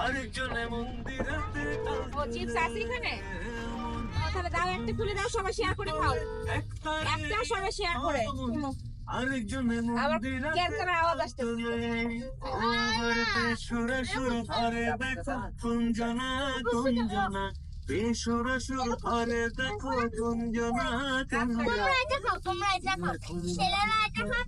আরেকজনে মন্দিরেতে ও চিপস আছে এখানে? তাহলে দাও একটা খুলে দাও সবাই শেয়ার করে খাও। একটা সবাই শেয়ার করে। আরেকজনে মন্দিরেতে আওয়াজ আসতেছে। সুরে সুর ধরে দেখো কুঞ্জনা কুঞ্জনা বেসুরে সুর ধরে দেখো কুঞ্জনা কুঞ্জনা তোমরা এটা খাও তোমরা এটা খাও। ছেলেরা এটা এটা খাও।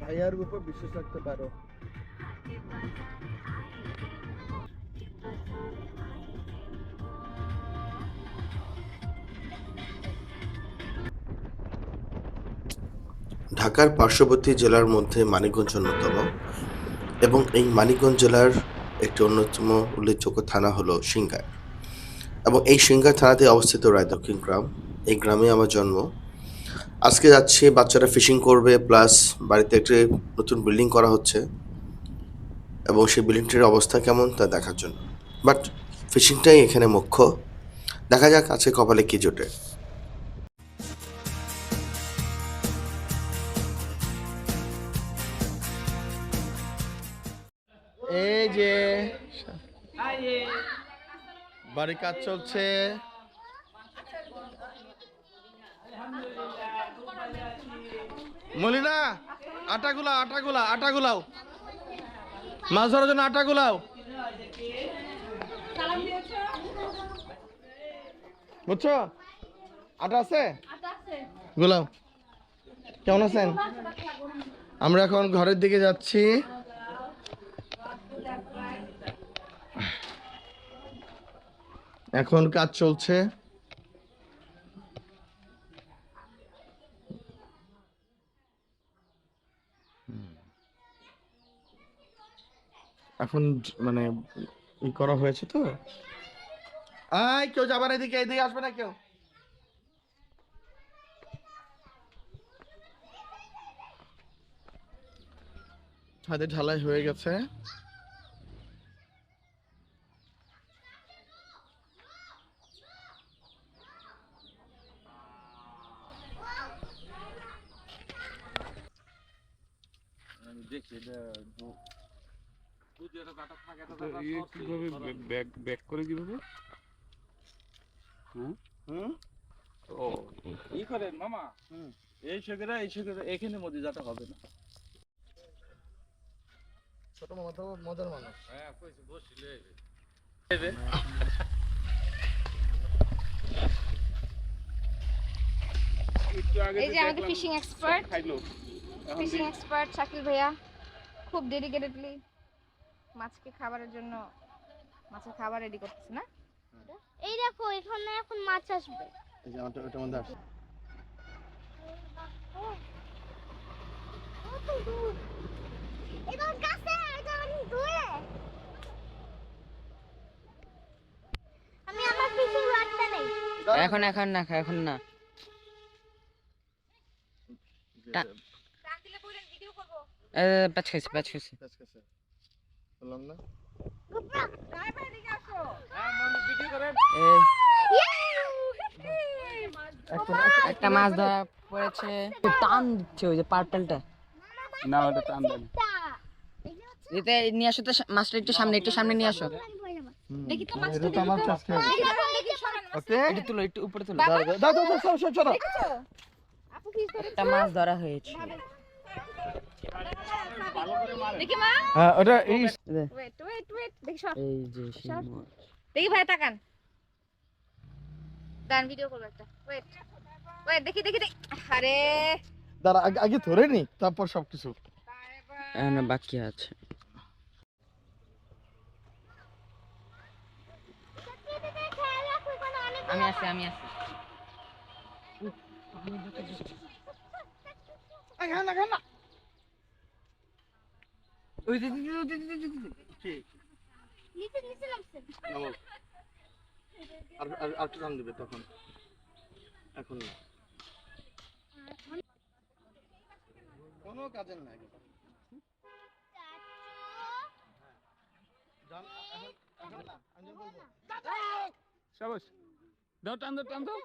ভাইয়ার উপর বিশ্বাস রাখতে পারো ঢাকার পার্শ্ববর্তী জেলার মধ্যে মানিকগঞ্জ অন্যতম এবং এই মানিকগঞ্জ জেলার একটি অন্যতম উল্লেখযোগ্য থানা হলো সিংগার। এবং এই সিংগার থানাতে অবস্থিত রায় দক্ষিণ গ্রাম। এই গ্রামে আমার জন্ম। আজকে যাচ্ছি, বাচ্চারা ফিশিং করবে, প্লাস বাড়িতে একটি নতুন বিল্ডিং করা হচ্ছে। এবং সেই বিল্ডিংটির অবস্থা কেমন তা দেখার জন্য। বাট ফিশিংটাই এখানে মুখ্য। দেখা যাক আজকে কপালে কি জোটে। বাড়ি কাজ চলছে। মলিনা, আটা গুলাও, আটা গুলা আটা গুলাও। মাছ ধরার জন্য আটা গুলাও। বুঝছ? আটা আছে? গুলাও। কেমন আছেন? আমরা এখন ঘরের দিকে যাচ্ছি। এখন কাজ চলছে। এখন মানে ই করা হয়েছে তো। আই কেউ যাবার এদিকে এদিকে আসবে না কেউ। ছাদে ঢালাই হয়ে গেছে। কীভাবে ব্যাক ব্যাক করে কীভাবে? হুম? ও। ই করেন মামা। এই শেখেরা এই শেখেরা এখানে মধ্যে যাতে হবে না। ছোট মামা তো মজার মানুষ। হ্যাঁ কইছি বসিলে একটু এই যে আমাদের fishing expert fishing expert Shakil ভাইয়া। খুব ডেডিকেটেডলি মাছকে খাবারের জন্য মাছের খাবার রেডি করতেছে না? এই দেখো এখানে এখন মাছ আসবে। এই যে ওটা ওটার মধ্যে আসছে। এটা এটা এখন এখন না এখন না। প্যাচ খাইছে প্যাচ খাইছে। কাছে কাছে বললাম না? ড্রাইভার এদিকে আসো হ্যাঁ মামা ভিডিও করেন এই, একটা মাছ ধরা পড়েছে। টান দিচ্ছে ওই যে পার্পেলটা না ওটা টান দেন এতে নিয়ে আসো তো মাছটা একটু সামনে একটু সামনে নিয়ে আসো। দেখি তো মাছ তো আমার কাছে দেখি সরান মাছ। ওকে? একটু তুলো একটু উপরে তুলো। দাও দাও দাও দাও সরো সরো সরো দেখেছ? আপু কি করে একটা মাছ ধরা হয়েছে। দেখি মা। হ্যাঁ ওটা এই ওয়েট ওয়েট ওয়েট দেখি সর। এই যে সেই সর। মাছ। দেখি ভাই তাকান। দান ভিডিও করব একটা। ওয়েট ওয়েট দেখি দেখি দেখি। আরে। দাঁড়া আগে ধরে নি তারপর সবকিছু। এখনও বাকি আছে। আমি আসি আমি যে- ওই দিদি দিদি দিদি দিদি কি নিচে নিচে নামছে আর আর আর কি নাম দেবে তখন এখন না কোনো কাজের নাই সাবাস, দাও টান দাও টান দাও।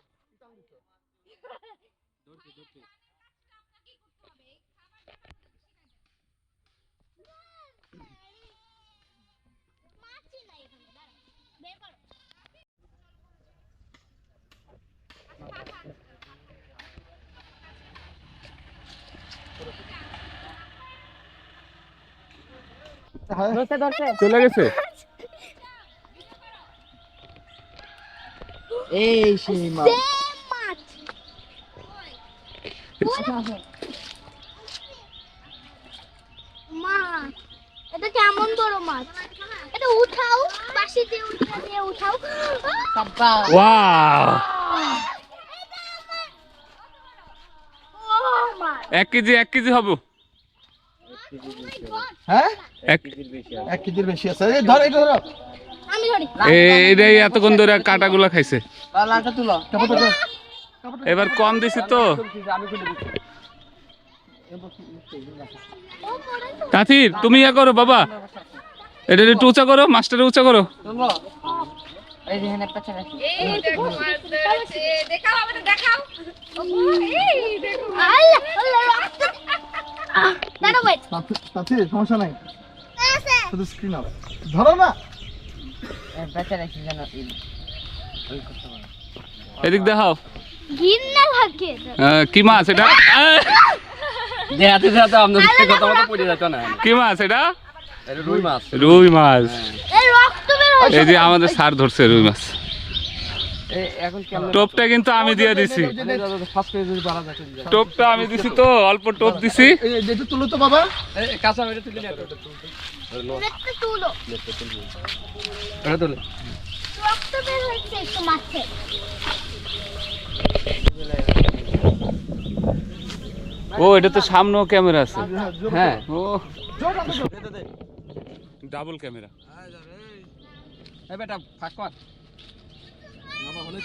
চলে গেছে? এই সেই মাছ। এটা কেমন বড় মাছ? এটা উঠাও বাসি দিয়ে উঠা দিয়ে উঠাও। ওয়াও। এক কেজি এক কেজি হবে। হ্যাঁ? এক এক কেজির বেশি আছে। এই ধর এটা ধরো আমি এতক্ষণ ধরে কাটাগুলা খাইছে। এবার কম দিছি তো। তাঁতির তুমি ইয়া করো বাবা। এটা একটু উঁচা করো মাস্টারে উঁচা করো। এই এই দেখাও। দেখাও তাতে সমস্যা নাই। শুধু স্ক্রিন আপ ধরো না। যেন এদিক দেখাও। ঘিন্না লাগে। কি মাছ এটা? আহ, দেখাতে দেখাতে আপনার কথা মতো পড়ে যেত না। কি মাছ এটা? রুই মাছ। রুই মাছ। এই রক্ত বের হয়েছে। এই যে আমাদের সার ধরছে রুই মাছ। টোপটা কিন্তু আমি দিয়ে দিছি। ফার্স্ট পেজ যদি বাড়া যাচ্ছে টোপটা আমি দিছি তো অল্প টোপ দিছি। এই তুলো তো বাবা। কাঁচা মেরে তুলে নিয়ে রক্ত তুলো। এটা তুলে। রক্ত বের হয়েছে একটু মাছে ও এটা তো সামনেও ক্যামেরা আছে। হ্যাঁ ও। Double camera. এই বেটা ফাঁক কর